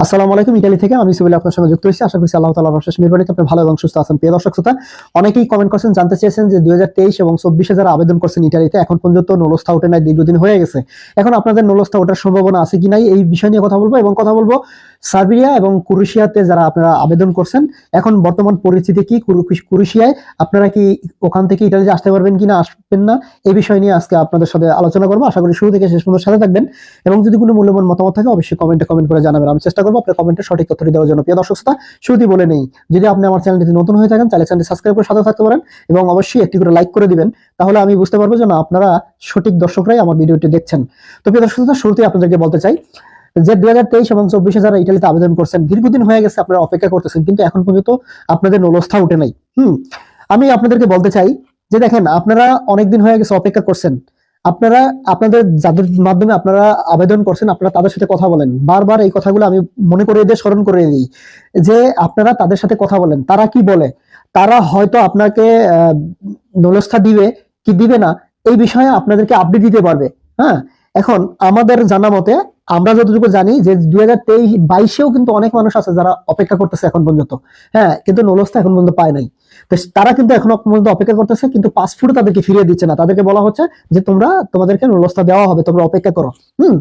আসসালামু আলাইকুম ইটালি থেকে। আমি সিভিল আপনার সঙ্গে যুক্ত হয়েছি। আশা করছি আল্লাহ তালা অশেষ মেহরবানিতে আপনি ভালো এবং সুস্থ আছেন। প্রিয় দর্শক, শ্রোতা, অনেকেই কমেন্ট করছেন, জানতে চেয়েছেন যে দু হাজার তেইশ এবং চব্বিশে যারা আবেদন করছেন ইটালিতে এখন পর্যন্ত নলস্থা ওঠে নাই, দীর্ঘদিন হয়ে গেছে। এখন আপনাদের নলস্থা ওঠার সম্ভাবনা আছে কি নাই, এই বিষয় নিয়ে কথা বলব এবং কথা বলব সার্বিয়া এবং কুরুশিয়াতে যারা আপনারা আবেদন করছেন। এখন বর্তমান পরিস্থিতি কি? কুরু- কুরুশিয়ায় আপনারা কি ওখান থেকে ইটালিতে আসতে পারবেন কিনা, আসবেন না, এই বিষয় নিয়ে আজকে আপনাদের সাথে আলোচনা করব। আশা করি শুরু থেকে শেষ পর্যন্ত সাথে থাকবেন। এবং যদি কোনো মূল্যবান মতামত থাকে, অবশ্যই কমেন্টে কমেন্ট করে জানাবেন। আমি চেষ্টা করব। আপনার কমেন্টে সঠিক তথ্যটি দেওয়ার জন্য প্রিয় দর্শক শ্রোতা, শুরুতেই বলে নেই যদি আপনি আমার চ্যানেলটিতে নতুন হয়ে থাকেন, তাহলে চ্যানেলটি সাবস্ক্রাইব করে সাথে থাকতে পারেন এবং অবশ্যই একটি করে লাইক করে দিবেন। তাহলে আমি বুঝতে পারব যে না, আপনারা সঠিক দর্শকরাই আমার ভিডিওটি দেখছেন। তো প্রিয় দর্শক শ্রোতা, শুরুতেই আপনাদেরকে বলতে চাই যে দুই হাজার তেইশ এবং চব্বিশে যারা ইটালিতে আবেদন করছেন। দীর্ঘদিন হয়ে গেছে আপনারা অপেক্ষা করতেছেন, কিন্তু এখন পর্যন্ত আপনাদের নলস্থা উঠে নাই। হুম, আমি আপনাদেরকে বলতে চাই যে দেখেন, আপনারা অনেকদিন হয়ে গেছে অপেক্ষা করছেন। আপনারা, আপনাদের যাদের মাধ্যমে আপনারা আবেদন করছেন, আপনারা তাদের সাথে কথা বলেন। বারবার এই কথাগুলো আমি মনে করে দিয়ে, স্মরণ করে দিই যে আপনারা তাদের সাথে কথা বলেন। তারা কি বলে? তারা হয়তো আপনাকে নলস্থা দিবে কি দিবে না, এই বিষয়ে আপনাদেরকে আপডেট দিতে পারবে। হ্যাঁ? এখন আমাদের জানা মতে আমরা যতটুকু জানি যে দুই হাজার তেইশ বাইশেও কিন্তু অনেক মানুষ আছে যারা অপেক্ষা করতেছে এখন পর্যন্ত। হ্যাঁ কিন্তু নলস্থা এখন পর্যন্ত পায় নাই। তো তারা কিন্তু এখনও পর্যন্ত অপেক্ষা করতেছে, কিন্তু পাসপোর্ট তাদেরকে ফিরিয়ে দিচ্ছে না। তাদেরকে বলা হচ্ছে যে তোমরা তোমাদেরকে নলস্থা দেওয়া হবে, তোমরা অপেক্ষা করো। হুম?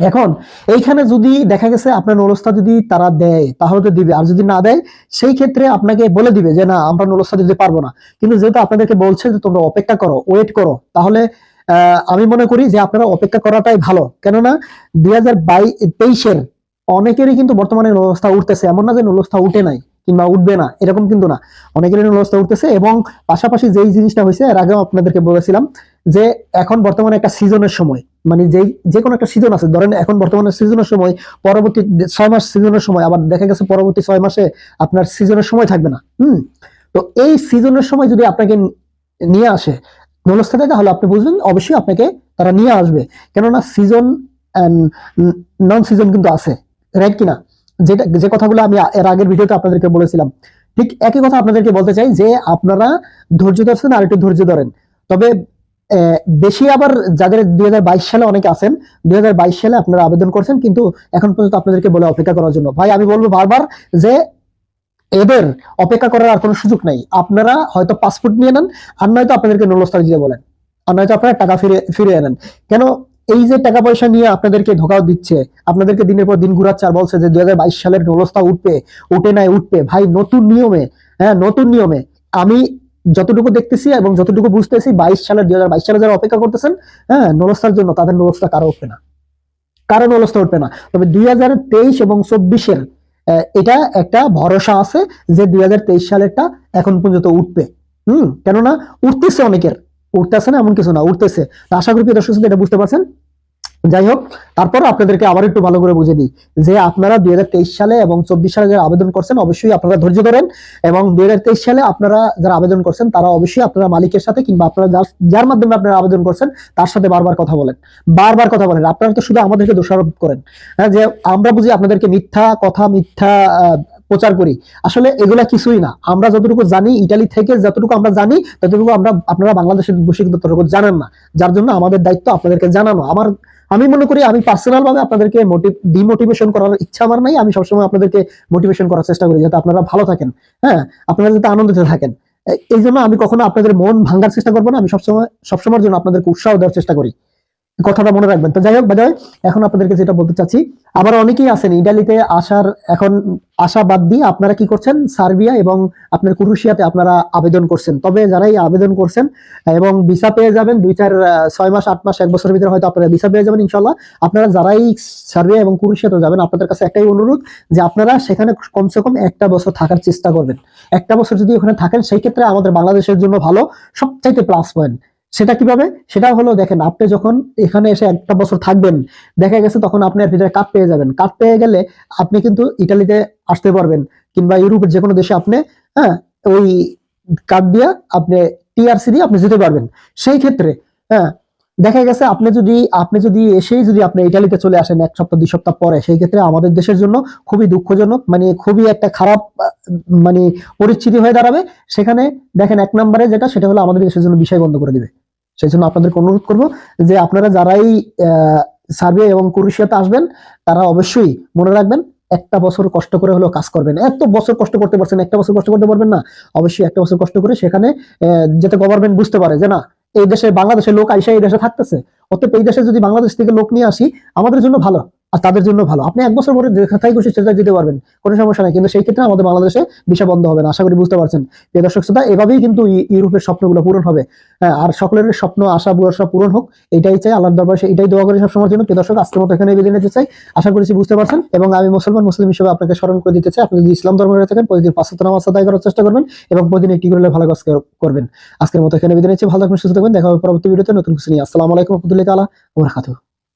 এখন এইখানে যদি দেখা গেছে আপনার নলস্থা যদি তারা দেয়, তাহলে তো দিবে। আর যদি না দেয়, সেই ক্ষেত্রে আপনাকে বলে দিবে যে না, আমরা নলস্থা দিতে পারব না। কিন্তু যেহেতু আপনাদেরকে বলছে যে তোমরা অপেক্ষা করো, ওয়েট করো, তাহলে আমি মনে করি যে আপনারা অপেক্ষা করাটাই ভালো। কেননা দুই হাজার তেইশের অনেকেরই কিন্তু বর্তমানে নলস্থা উঠতেছে। এমন না যে নলস্থা উঠে নাই কিংবা উঠবে না, এরকম কিন্তু না। অনেকেরই নলস্থা উঠতেছে এবং পাশাপাশি যেই জিনিসটা হয়েছে, এর আগেও আপনাদেরকে বলেছিলাম যে এখন বর্তমানে একটা সিজনের সময় মানে যেই, যে কোনো একটা সিজন আছে, ধরেন এখন বর্তমানে সিজনের সময়, পরবর্তী ছয় মাস সিজনের সময়, আবার দেখা গেছে পরবর্তী ছয় মাসে আপনার সিজনের সময় থাকবে না। হুম, তো এই সিজনের সময় যদি আপনাকে নিয়ে আসে নলস্থাতে তাহলে আপনি বুঝবেন, অবশ্যই আপনাকে তারা নিয়ে আসবে। কেননা সিজন নন সিজন কিন্তু আছে রাইট কিনা? যেটা, যে কথাগুলো আমি এর আগের ভিডিওতে আপনাদেরকে বলেছিলাম। ঠিক একই কথা আপনাদেরকে বলতে চাই যে, আপনারা ধৈর্য ধরছেন আর একটু ধৈর্য ধরেন। তবে বেশি আবার যাদের দুই হাজার বাইশ সালে অনেকে আছেন, দুই হাজার বাইশ সালে আপনারা আবেদন করছেন, কিন্তু এখন পর্যন্ত আপনাদেরকে বলে অপেক্ষা করার জন্য। ভাই, আমি বলব বারবার যে এদের অপেক্ষা করার আর কোনো সুযোগ নাই। আপনারা হয়তো পাসপোর্ট নিয়ে নেন, আর নয়তো আপনাদেরকে নলস্থান দিতে বলেন। আর নয়তো আপনারা টাকা ফিরে ফিরে আনেন। কেন এই যে টাকা পয়সা নিয়ে আপনাদেরকে ধোকাও দিচ্ছে, আপনাদেরকে দিনের পর দিন ঘুরাচ্ছে আর বলছে যে দুই সালের নলস্থা উঠবে, উঠে নাই, উঠবে। ভাই, নতুন নিয়মে হ্যাঁ নতুন নিয়মে আমি যতটুকু দেখতেছি এবং যতটুকু বুঝতেছি, বাইশ সালের দুই সালে যারা অপেক্ষা করতেছেন হ্যাঁ নলস্থার জন্য তাদের নলস্থা কারও উঠবে না। কারও নলস্থা উঠবে না। তবে দুই হাজার তেইশ এবং চব্বিশের এটা একটা ভরসা আছে যে দুই হাজার তেইশ সালেরটা এখন পর্যন্ত উঠবে। হম? কেননা, উঠতেছে অনেকের। উঠতেছে না, এমন কিছু না, উঠতেছে। আশা করি দর্শক এটা বুঝতে পারছেন? যাই হোক তারপর আপনাদেরকে আবার একটু ভালো করে বুঝে দিই যে আপনারা দুই সালে এবং চব্বিশ সালে যারা আবেদন করছেন, অবশ্যই আপনারা ধৈর্য ধরেন এবং দুই সালে আপনারা যারা আবেদন করছেন, তারা অবশ্যই আপনারা মালিকের সাথে কিংবা আপনারা যার- মাধ্যমে আপনারা আবেদন করছেন, তার সাথে বারবার কথা বলেন। বারবার কথা বলেন। আপনারা তো শুধু আমাদেরকে দোষারোপ করেন। হ্যাঁ যে আমরা বুঝি আপনাদেরকে মিথ্যা কথা, মিথ্যা প্রচার করি। আসলে এগুলা কিছুই না। আমরা যতটুকু জানি, ইটালি থেকে যতটুকু আমরা জানি, ততটুকু আমরা, আপনারা বাংলাদেশের বসে কিন্তু জানেন না। যার জন্য আমাদের দায়িত্ব আপনাদেরকে জানানো। আমার আমি মনে করি আমি পার্সোনাল ভাবে আপনাদেরকে ডিমোটিভেশন করার ইচ্ছা আমার নাই। আমি সবসময় আপনাদেরকে মোটিভেশন করার চেষ্টা করি যাতে আপনারা ভালো থাকেন। হ্যাঁ আপনারা যাতে আনন্দিত থাকেন। এই জন্য আমি কখনো আপনাদের মন ভাঙার চেষ্টা করব না। আমি সবসময় সবসময়ের জন্য আপনাদেরকে উৎসাহ দেওয়ার চেষ্টা করি। কথাটা মনে রাখবেন। তো যাই হোক বাজায় এখন আপনাদেরকে যেটা বলতে চাচ্ছি, আবার অনেকেই আছেন ইটালিতে আসার, এখন আশা বাদ দিয়ে আপনারা কি করছেন? সার্বিয়া এবং আপনার কুরুশিয়াতে আপনারা আবেদন করছেন। তবে যারাই আবেদন করছেন এবং ভিসা পেয়ে যাবেন, দুই চার ছয় মাস, আট মাস, এক বছরের ভিতরে হয়তো আপনারা ভিসা পেয়ে যাবেন ইনশাল্লাহ আপনারা যারাই সার্বিয়া এবং কুরুশিয়াতে যাবেন, আপনাদের কাছে একটাই অনুরোধ যে আপনারা সেখানে কমসে কম একটা বছর থাকার চেষ্টা করবেন। একটা বছর যদি ওখানে থাকেন, সেই ক্ষেত্রে আমাদের বাংলাদেশের জন্য ভালো, সবচাইতে প্লাস পয়েন্ট সেটা কীভাবে? সেটা হলো দেখেন, আপনি যখন এখানে এসে একটা বছর থাকবেন, দেখা গেছে তখন আপনার ভিতরে কাপ পেয়ে যাবেন। কাপ পেয়ে গেলে আপনি কিন্তু ইটালিতে আসতে পারবেন কিংবা ইউরোপের যে কোনো দেশে আপনি হ্যাঁ ওই কার্ড দিয়ে আপনি টিআরসি দিয়ে আপনি যেতে পারবেন। সেই ক্ষেত্রে হ্যাঁ দেখা গেছে আপনি যদি আপনি যদি এসেই যদি আপনি ইটালিতে চলে আসেন এক সপ্তাহ, দুই সপ্তাহ পরে, সেই ক্ষেত্রে আমাদের দেশের জন্য খুবই দুঃখজনক মানে খুবই একটা খারাপ মানে পরিস্থিতি হয়ে দাঁড়াবে। সেখানে দেখেন এক নম্বরে যেটা, সেটা হলো আমাদের দেশের জন্য বিষয় বন্ধ করে দিবে। সেই জন্য আপনাদেরকে অনুরোধ করব যে আপনারা যারাই সার্ভে এবং ক্রোয়েশিয়াতে আসবেন, তারা অবশ্যই মনে রাখবেন, একটা বছর কষ্ট করে হলেও কাজ করবেন। এত বছর কষ্ট করতে পারছেন, একটা বছর কষ্ট করতে পারবেন না। অবশ্যই একটা বছর কষ্ট করে সেখানে যাতে গভর্নমেন্ট বুঝতে পারে যে না, এই দেশে বাংলাদেশের লোক আইসা এই দেশে থাকতেছে। অতএব এই দেশে যদি বাংলাদেশ থেকে লোক নিয়ে আসি, আমাদের জন্য ভালো। আর তাদের জন্য ভালো। আপনি এক বছর পরে যেখানে খুশি সেটা যেতে পারবেন, কোনো সমস্যা নাই। কিন্তু সেই ক্ষেত্রে আমাদের বাংলাদেশে ভিসা বন্ধ হবে না। আশা করি বুঝতে পারছেন। প্রিয় দর্শক শ্রোতা, এভাবেই কিন্তু ইউরোপের স্বপ্নগুলো পূরণ হবে। হ্যাঁ আর সকলের স্বপ্ন, আশা, ভরসা পূরণ হোক, এটাই চাই, আল্লাহর দরবারে এটাই দোয়া করি সবসময়ের জন্য। প্রিয় দর্শক, আজকের মতো এখানে বিদায় নিতে চাই। আশা করছি বুঝতে পারছেন। এবং আমি মুসলমান, মুসলিম হিসেবে আপনাকে স্মরণ করে দিতে চাই। আপনি যদি ইসলাম ধর্মের হয়ে থাকেন, প্রতিদিন পাঁচ নামাজ আদায় করার চেষ্টা করবেন এবং প্রতিদিন একটি করলে ভালো কাজ করবেন। আজকের মতো এখানে বিদায় নিচ্ছি। ভালো থাকবেন, সুস্থ থাকবেন। দেখা হবে পরবর্তী ভিডিওতে নতুন কিছু নিয়ে। আসসালামু আলাইকুম রহমতুল্লাহ তালা ওবরাকাতুহু